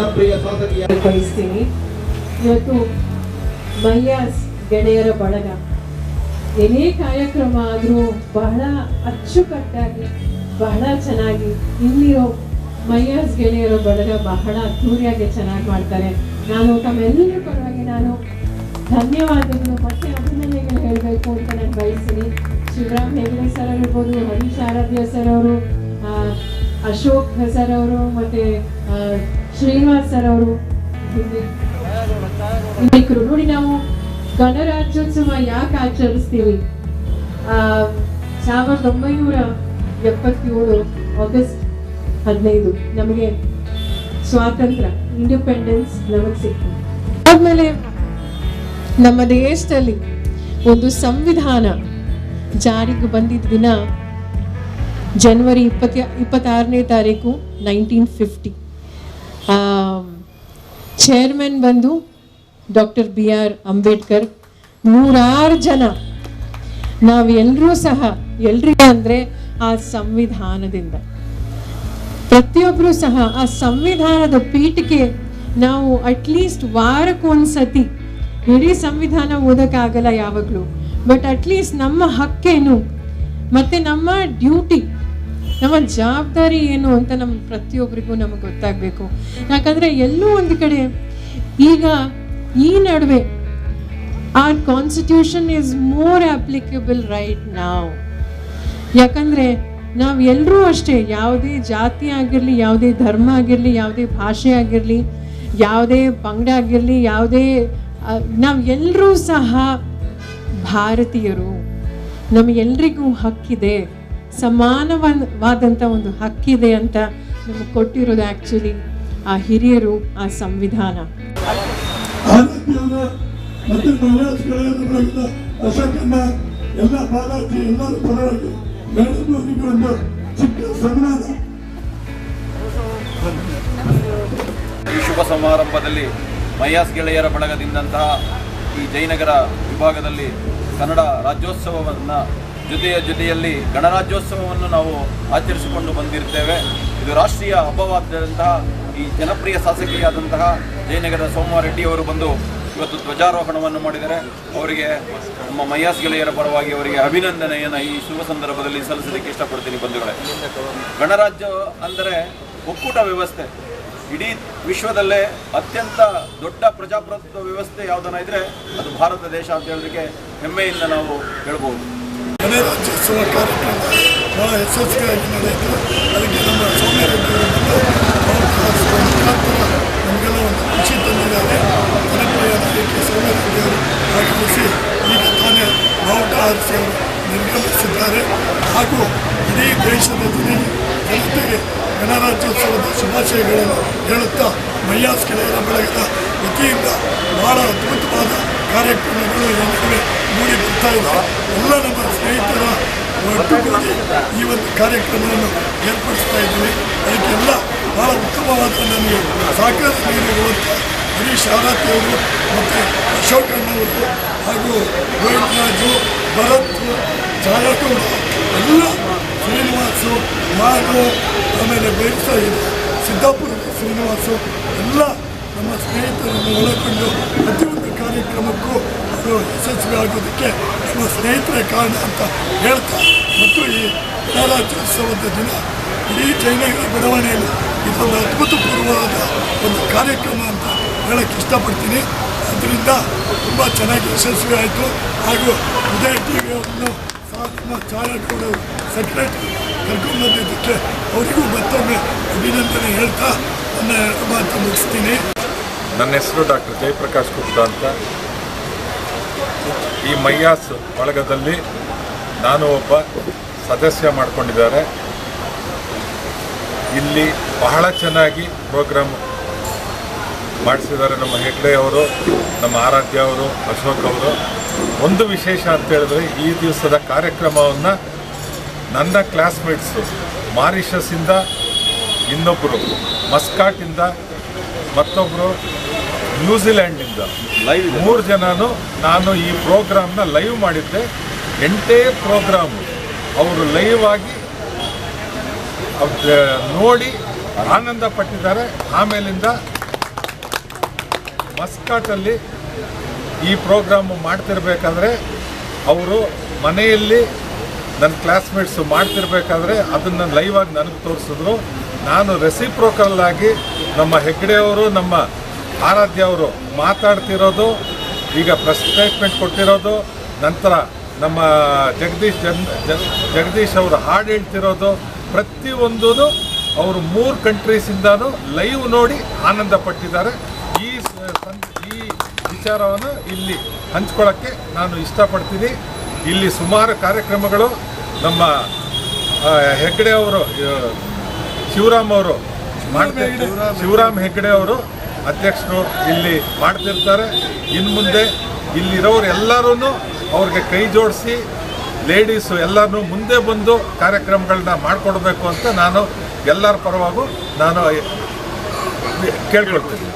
ಜನಪ್ರಿಯ ಶಾಸಕಿಯ ಬಯಸ್ತೀನಿ ಇವತ್ತು ಮೈಯಾಸ್ ಗೆಳೆಯರ ಬಳಗ. ಏನೇ ಕಾರ್ಯಕ್ರಮ ಆದರೂ ಬಹಳ ಅಚ್ಚುಕಟ್ಟಾಗಿ, ಬಹಳ ಚೆನ್ನಾಗಿ ಇಲ್ಲಿರೋ ಮೈಯಾಸ್ ಗೆಳೆಯರ ಬಳಗ ಬಹಳ ಅದ್ದೂರಿಯಾಗಿ ಚೆನ್ನಾಗಿ ಮಾಡ್ತಾರೆ. ನಾನು ತಮ್ಮೆಲ್ಲರ ಪರವಾಗಿ ನಾನು ಧನ್ಯವಾದಗಳು ಮತ್ತೆ ಅಭಿನಂದನೆಗಳು ಹೇಳಬೇಕು ಅಂತ ನಾನು ಬಯಸ್ತೀನಿ. ಶಿವರಾಮ್ ಹೆಗಡೆ ಸರ್ ಇರ್ಬೋದು ಹರೀಶ್ ಆರಾಧ್ಯ ಸರ್ ಅವರು ಅಶೋಕ್ ಸರ್ ಅವರು ಮತ್ತೆ ಶ್ರೀನಿವಾಸ್ ಸರ್ ಅವರು. ನೋಡಿ ನಾವು ಗಣರಾಜ್ಯೋತ್ಸವ ಯಾಕೆ ಆಚರಿಸ್ತೀವಿ? ಸಾವಿರದ ಒಂಬೈನೂರ ಎಪ್ಪತ್ತೇಳು ಆಗಸ್ಟ್ ಹದಿನೈದು ನಮಗೆ ಸ್ವಾತಂತ್ರ್ಯ ಇಂಡಿಪೆಂಡೆನ್ಸ್ ನಮಗೆ ಸಿಕ್ತು. ಆದ್ಮೇಲೆ ನಮ್ಮ ದೇಶದಲ್ಲಿ ಒಂದು ಸಂವಿಧಾನ ಜಾರಿಗೆ ಬಂದಿದ್ದ ದಿನ ಜನವರಿ ಇಪ್ಪತ್ತ ಇಪ್ಪತ್ತಾರನೇ ತಾರೀಕು ನೈನ್ಟೀನ್ ಫಿಫ್ಟಿ ಚೇರ್ಮನ್ ಬಂದು ಡಾಕ್ಟರ್ ಬಿ ಆರ್ ಅಂಬೇಡ್ಕರ್. ನೂರಾರು ಜನ. ನಾವೆಲ್ಲರೂ ಸಹ ಎಲ್ರಿಗೆ ಅಂದರೆ ಆ ಸಂವಿಧಾನದಿಂದ. ಪ್ರತಿಯೊಬ್ಬರೂ ಸಹ ಆ ಸಂವಿಧಾನದ ಪೀಠಕ್ಕೆ ನಾವು ಅಟ್ಲೀಸ್ಟ್ ವಾರಕ್ಕೊಂದ್ಸತಿ ಇಡೀ ಸಂವಿಧಾನ ಓದೋಕ್ಕಾಗಲ್ಲ ಯಾವಾಗಲೂ. ಬಟ್ ಅಟ್ಲೀಸ್ಟ್ ನಮ್ಮ ಹಕ್ಕೇನು. ಮತ್ತು ನಮ್ಮ ಡ್ಯೂಟಿ ನಮ್ಮ ಜವಾಬ್ದಾರಿ ಏನು ಅಂತ ನಮ್ಮ ಪ್ರತಿಯೊಬ್ಬರಿಗೂ ನಮಗೆ ಗೊತ್ತಾಗಬೇಕು. ಯಾಕಂದರೆ ಎಲ್ಲೂ ಒಂದು ಕಡೆ ಈಗ ಈ ನಡುವೆ our constitution is more applicable right ನಾವು ಯಾಕಂದ್ರೆ ನಾವು ಎಲ್ಲರೂ ಅಷ್ಟೇ, ಯಾವುದೇ ಜಾತಿ ಆಗಿರಲಿ, ಯಾವುದೇ ಧರ್ಮ ಆಗಿರಲಿ, ಯಾವುದೇ ಭಾಷೆ ಆಗಿರಲಿ, ಯಾವುದೇ ಪಂಗಡ ಆಗಿರಲಿ, ಯಾವುದೇ ನಾವು ಎಲ್ಲರೂ ಸಹ ಭಾರತೀಯರು. ನಮಗೆಲ್ರಿಗೂ ಹಕ್ಕಿದೆ. ಸಮಾನವಾದಂಥ ಒಂದು ಹಕ್ಕಿದೆ ಅಂತ ನಮಗೆ ಕೊಟ್ಟಿರೋದು ಆ್ಯಕ್ಚುಲಿ ಆ ಹಿರಿಯರು ಆ ಸಂವಿಧಾನ. ಆರೋಗ್ಯದ ಮತ್ತು ಮಹಿಳಾ ಅಶೋಕನ್ನ ಎಲ್ಲ ಬಾಲಾಜಿ ಎಲ್ಲರ ಪರವಾಗಿ ಮೇಡಮ್ನವರಿಗೆ ಒಂದು ಚಿಕ್ಕ ಸನ್ಮಾನ ಈ ಶುಭ ಸಮಾರಂಭದಲ್ಲಿ ಮಯಾಸ್ ಗೆಳೆಯರ ಬಳಗದಿಂದಂತಹ ಈ ಜಯನಗರ ವಿಭಾಗದಲ್ಲಿ ಕನ್ನಡ ರಾಜ್ಯೋತ್ಸವವನ್ನು ಜೊತೆಯ ಜೊತೆಯಲ್ಲಿ ಗಣರಾಜ್ಯೋತ್ಸವವನ್ನು ನಾವು ಆಚರಿಸಿಕೊಂಡು ಬಂದಿರ್ತೇವೆ. ಇದು ರಾಷ್ಟ್ರೀಯ ಹಬ್ಬವಾದಂತಹ ಈ ಜನಪ್ರಿಯ ಶಾಸಕಿಯಾದಂತಹ ಜಯನಗರದ ಸೋಮವಾರೆಡ್ಡಿ ಅವರು ಬಂದು ಇವತ್ತು ಧ್ವಜಾರೋಹಣವನ್ನು ಮಾಡಿದರೆ ಅವರಿಗೆ ನಮ್ಮ ಮೈಯಾಸ್ ಗೆಳೆಯರ ಪರವಾಗಿ ಅವರಿಗೆ ಅಭಿನಂದನೆಯನ್ನು ಈ ಶುಭ ಸಂದರ್ಭದಲ್ಲಿ ಸಲ್ಲಿಸಲಿಕ್ಕೆ ಇಷ್ಟಪಡ್ತೀನಿ ಬಂಧುಗಳೇ. ಗಣರಾಜ್ಯ ಅಂದರೆ ಒಕ್ಕೂಟ ವ್ಯವಸ್ಥೆ. ಇಡೀ ವಿಶ್ವದಲ್ಲೇ ಅತ್ಯಂತ ದೊಡ್ಡ ಪ್ರಜಾಪ್ರಭುತ್ವ ವ್ಯವಸ್ಥೆ ಯಾವುದನ್ನ ಇದ್ರೆ ಅದು ಭಾರತ ದೇಶ ಅಂತ ಹೇಳೋದಕ್ಕೆ ಹೆಮ್ಮೆಯಿಂದ ನಾವು ಹೇಳ್ಬೋದು. ಗಣರಾಜ್ಯೋತ್ಸವ ಕಾರ್ಯಕ್ರಮ ಬಹಳ ಯಶಸ್ವಿಯಾಗಿ ನಡೆಯಿತು. ಅದಕ್ಕೆ ನಮ್ಮ ಸೌಮ್ಯರೆಡ್ಡಿ ನಮಗೆಲ್ಲ ಒಂದು ಖುಷಿ ತಂದಿದ್ದಾರೆ. ಜನಪ್ರಿಯ ನಾಯಕಿ ಸೌಮ್ಯರೆಡ್ಡಿ ಅವರು ಆಗಮಿಸಿ ಈಗ ತಾನೇ ಬಾವುಟ ಹಾರಿಸಿ ಅವರು ನಿರ್ಗಮಿಸಿದ್ದಾರೆ. ಹಾಗೂ ಇಡೀ ದೇಶದ ಜನ ಜನತೆಗೆ ಗಣರಾಜ್ಯೋತ್ಸವದ ಶುಭಾಶಯಗಳನ್ನು ಹೇಳುತ್ತಾ ಮೈಯಾಸ್ ಕೆಳಗಿನ ಬೆಳಗಿನ ವತಿಯಿಂದ ಬಹಳ ಅದ್ಭುತವಾದ ಕಾರ್ಯಕ್ರಮಗಳು ಈಗಾಗಲೇ ಮೂಡಿ ಬರ್ತಾ ಇಲ್ಲ ಎಲ್ಲ ನಮ್ಮ ಸ್ನೇಹಿತರ ಒಟ್ಟುಗೂಡಿ ಈ ಒಂದು ಕಾರ್ಯಕ್ರಮವನ್ನು ಏರ್ಪಡಿಸ್ತಾ ಇದ್ದೀವಿ. ಅದಕ್ಕೆಲ್ಲ ಬಹಳ ಉತ್ತಮವಾದ ನಮಗೆ ಸಹಕಾರ ನೀಡಿರುವಂಥ ಹರೀಶ್ ಆರಾಧ್ಯ ಅವರು ಮತ್ತು ಅಶೋಕ್ ಅಣ್ಣವರು ಹಾಗೂ ಗೋವಿಂದ ರಾಜು ಭರತ್ ಛಾಯಾಗೌಡ ಎಲ್ಲ ಶ್ರೀನಿವಾಸು ನಾನು ಆಮೇಲೆ ಬೇರಿಸ ಸಿದ್ದಾಪುರ ಶ್ರೀನಿವಾಸು ಎಲ್ಲ ನಮ್ಮ ಸ್ನೇಹಿತರನ್ನು ಒಳಗೊಂಡು ಪ್ರತಿಯೊಂದು ಕಾರ್ಯಕ್ರಮಕ್ಕೂ ಅದು ಯಶಸ್ವಿ ಆಗೋದಕ್ಕೆ ನಮ್ಮ ಸ್ನೇಹಿತರೇ ಕಾರಣ ಅಂತ ಹೇಳ್ತಾ ಮತ್ತು ಈ ಗಣರಾಜ್ಯೋತ್ಸವದ ದಿನ ಇಡೀ ಜೈನಗರ ಬೆಳವಣಿಗೆಯಲ್ಲಿ ಇದೊಂದು ಅದ್ಭುತಪೂರ್ವವಾದ ಒಂದು ಕಾರ್ಯಕ್ರಮ ಅಂತ ಹೇಳಕ್ಕೆ ಇಷ್ಟಪಡ್ತೀನಿ ಅದರಿಂದ ತುಂಬ ಚೆನ್ನಾಗಿ ಯಶಸ್ವಿ ಆಯಿತು ಹಾಗೂ ಉದಯ ಟಿ ವಿಯನ್ನು ಸಹ ನಮ್ಮ ಛಾಯಾಗೌಡರು ಸೆಕ್ರೆಟರಿ ಕರ್ಕೊಂಡ್ಬಂದಿದ್ದಕ್ಕೆ ಅವರಿಗೂ ಮತ್ತೊಮ್ಮೆ ಅಭಿನಂದನೆ ಹೇಳ್ತಾ ನನ್ನ ಮಾತು ಮುಗಿಸ್ತೀನಿ ನನ್ನ ಹೆಸರು ಡಾಕ್ಟರ್ ಜಯಪ್ರಕಾಶ್ ಗುಪ್ತಾ ಅಂತ. ಈ ಮೈಯಾಸ್ ಬಳಗದಲ್ಲಿ ನಾನು ಒಬ್ಬ ಸದಸ್ಯ ಮಾಡಿಕೊಂಡಿದ್ದಾರೆ. ಇಲ್ಲಿ ಬಹಳ ಚೆನ್ನಾಗಿ ಪ್ರೋಗ್ರಾಮ್ ಮಾಡಿಸಿದ್ದಾರೆ ನಮ್ಮ ಹೆಗ್ಡೆ ಅವರು, ನಮ್ಮ ಆರಾಧ್ಯ ಅವರು, ಅಶೋಕ್ ಅವರು. ಒಂದು ವಿಶೇಷ ಅಂತ ಹೇಳಿದ್ರೆ ಈ ದಿವಸದ ಕಾರ್ಯಕ್ರಮವನ್ನು ನನ್ನ ಕ್ಲಾಸ್ಮೇಟ್ಸು ಮಾರಿಷಸ್ಸಿಂದ ಇನ್ನೊಬ್ಬರು ಮಸ್ಕಾಟಿಂದ ಮತ್ತೊಬ್ಬರು ನ್ಯೂಜಿಲ್ಯಾಂಡಿಂದ ಲೈವ್ ಮೂರು ಜನನು ನಾನು ಈ ಪ್ರೋಗ್ರಾಮ್ನ ಲೈವ್ ಮಾಡಿದ್ದೆ. ಎಂಟೇ ಪ್ರೋಗ್ರಾಮು. ಅವರು ಲೈವ್ ಆಗಿ ನೋಡಿ ಆನಂದ ಪಟ್ಟಿದ್ದಾರೆ. ಆಮೇಲಿಂದ ಮಸ್ಕಾಟಲ್ಲಿ ಈ ಪ್ರೋಗ್ರಾಮು ಮಾಡ್ತಿರ್ಬೇಕಾದ್ರೆ ಅವರು ಮನೆಯಲ್ಲಿ ನನ್ನ ಕ್ಲಾಸ್ಮೇಟ್ಸು ಮಾಡ್ತಿರ್ಬೇಕಾದ್ರೆ ಅದನ್ನು ಲೈವ್ ಆಗಿ ನನಗೆ ತೋರಿಸಿದ್ರು. ನಾನು ರೆಸಿಪ್ರೋಕಲ್ ಆಗಿ ನಮ್ಮ ಹೆಗ್ಡೆಯವರು ನಮ್ಮ ಆರಾಧ್ಯ ಅವರು ಮಾತಾಡ್ತಿರೋದು ಈಗ ಪ್ರೆಸ್ ಸ್ಟೇಟ್ಮೆಂಟ್ ಕೊಟ್ಟಿರೋದು ನಂತರ ನಮ್ಮ ಜಗದೀಶ್ ಜನ್ ಜಗದೀಶ್ ಅವರು ಹಾಡು ಹೇಳ್ತಿರೋದು ಪ್ರತಿಯೊಂದೂ ಅವರು ಮೂರು ಕಂಟ್ರೀಸಿಂದನೂ ಲೈವ್ ನೋಡಿ ಆನಂದ ಪಟ್ಟಿದ್ದಾರೆ ಈ ಈ ವಿಚಾರವನ್ನು ಇಲ್ಲಿ ಹಂಚ್ಕೊಳ್ಳೋಕ್ಕೆ ನಾನು ಇಷ್ಟಪಡ್ತೀನಿ. ಇಲ್ಲಿ ಸುಮಾರು ಕಾರ್ಯಕ್ರಮಗಳು ನಮ್ಮ ಹೆಗ್ಡೆ ಅವರು ಶಿವರಾಮ್ ಅವರು ಶಿವರಾಮ್ ಹೆಗ್ಡೆ ಅವರು ಅಧ್ಯಕ್ಷರು ಇಲ್ಲಿ ಮಾಡ್ತಿರ್ತಾರೆ. ಇನ್ನು ಮುಂದೆ ಇಲ್ಲಿರೋರು ಎಲ್ಲರೂ ಅವ್ರಿಗೆ ಕೈ ಜೋಡಿಸಿ ಲೇಡೀಸು ಎಲ್ಲರೂ ಮುಂದೆ ಬಂದು ಕಾರ್ಯಕ್ರಮಗಳನ್ನ ಮಾಡಿಕೊಡ್ಬೇಕು ಅಂತ ನಾನು ಎಲ್ಲರ ಪರವಾಗೂ ನಾನು ಕೇಳ್ಕೊಳ್ತೀನಿ.